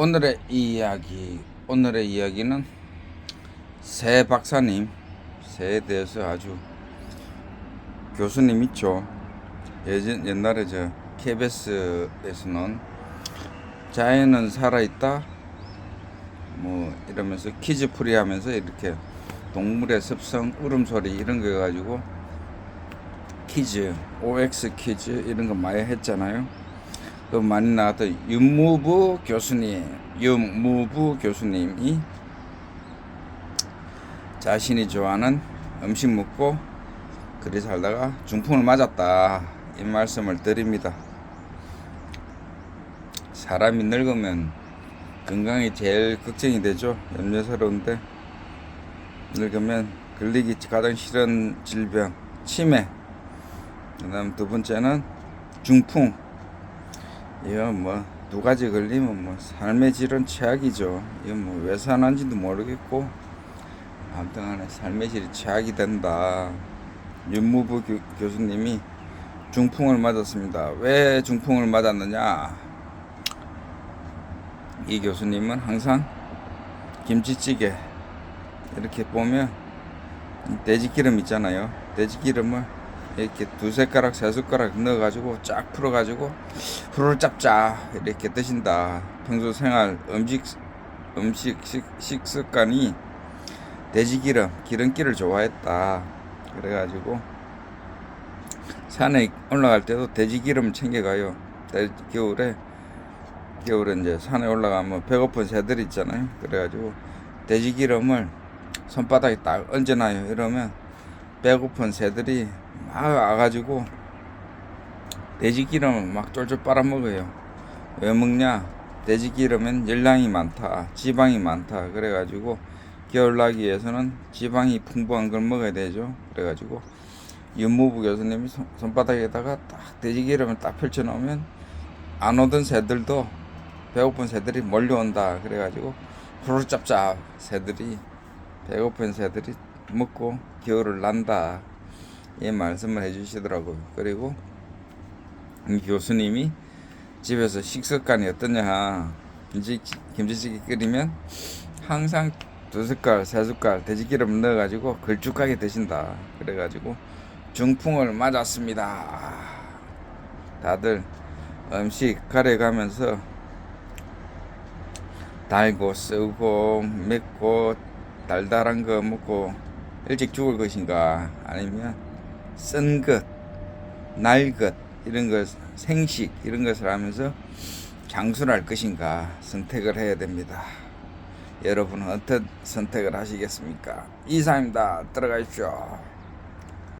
오늘의 이야기 오늘의 이야기는 새 박사님 새에 대해서 아주 교수님 있죠. 예전 옛날에 저 KBS에서는 자연은 살아있다 뭐 이러면서 키즈풀이 하면서 이렇게 동물의 습성 울음소리 이런 거 해가지고 퀴즈 OX 퀴즈 이런 거 많이 했잖아요 그 많이 나왔던 윤무부 교수님, 윤무부 교수님이 자신이 좋아하는 음식 먹고 그리 살다가 중풍을 맞았다 이 말씀을 드립니다. 사람이 늙으면 건강이 제일 걱정이 되죠. 염려스러운데 늙으면 걸리기 가장 싫은 질병 치매. 그다음 두 번째는 중풍. 이거 뭐두 가지 걸리면 뭐 삶의 질은 최악이죠. 이거 뭐왜 사는지도 모르겠고 아무튼 간에 삶의 질이 최악이 된다. 윤무부 교, 교수님이 중풍을 맞았습니다. 왜 중풍을 맞았느냐? 이 교수님은 항상 김치찌개 이렇게 보면 돼지기름 있잖아요. 돼지기름을 이렇게 두세 가락 세 숟가락 넣어가지고 쫙 풀어가지고 후루룩 짭짜 이렇게 드신다. 평소 생활 음식 음식 식, 식습관이 돼지기름 기름기를 좋아했다. 그래가지고 산에 올라갈 때도 돼지기름 챙겨가요. 돼- 겨울에 겨울에 이제 산에 올라가면 배고픈 새들 있잖아요. 그래가지고 돼지기름을 손바닥에 딱 얹어놔요. 이러면 배고픈 새들이 막 와가지고 돼지기름을 막 쫄쫄 빨아먹어요. 왜 먹냐? 돼지기름엔 열량이 많다, 지방이 많다. 그래가지고 겨울 나기 위해서는 지방이 풍부한 걸 먹어야 되죠. 그래가지고 윤무부 교수님이 손, 손바닥에다가 딱 돼지기름을 딱 펼쳐놓으면 안 오던 새들도 배고픈 새들이 몰려온다. 그래가지고 후루룩 짭짭 새들이 배고픈 새들이 먹고 겨울을 난다. 이 말씀을 해주시더라고요. 그리고 이 교수님이 집에서 식습관이 어떠냐. 김치, 김치찌개 끓이면 항상 두 숟갈, 세 숟갈 돼지기름 넣어가지고 걸쭉하게 드신다. 그래가지고 중풍을 맞았습니다. 다들 음식 가려가면서 달고 쓰고 맵고 달달한 거 먹고 일찍 죽을 것인가 아니면 쓴 것, 날 것, 이런 것, 생식, 이런 것을 하면서 장수할 것인가 선택을 해야 됩니다. 여러분은 어떤 선택을 하시겠습니까? 이상입니다. 들어가십시오.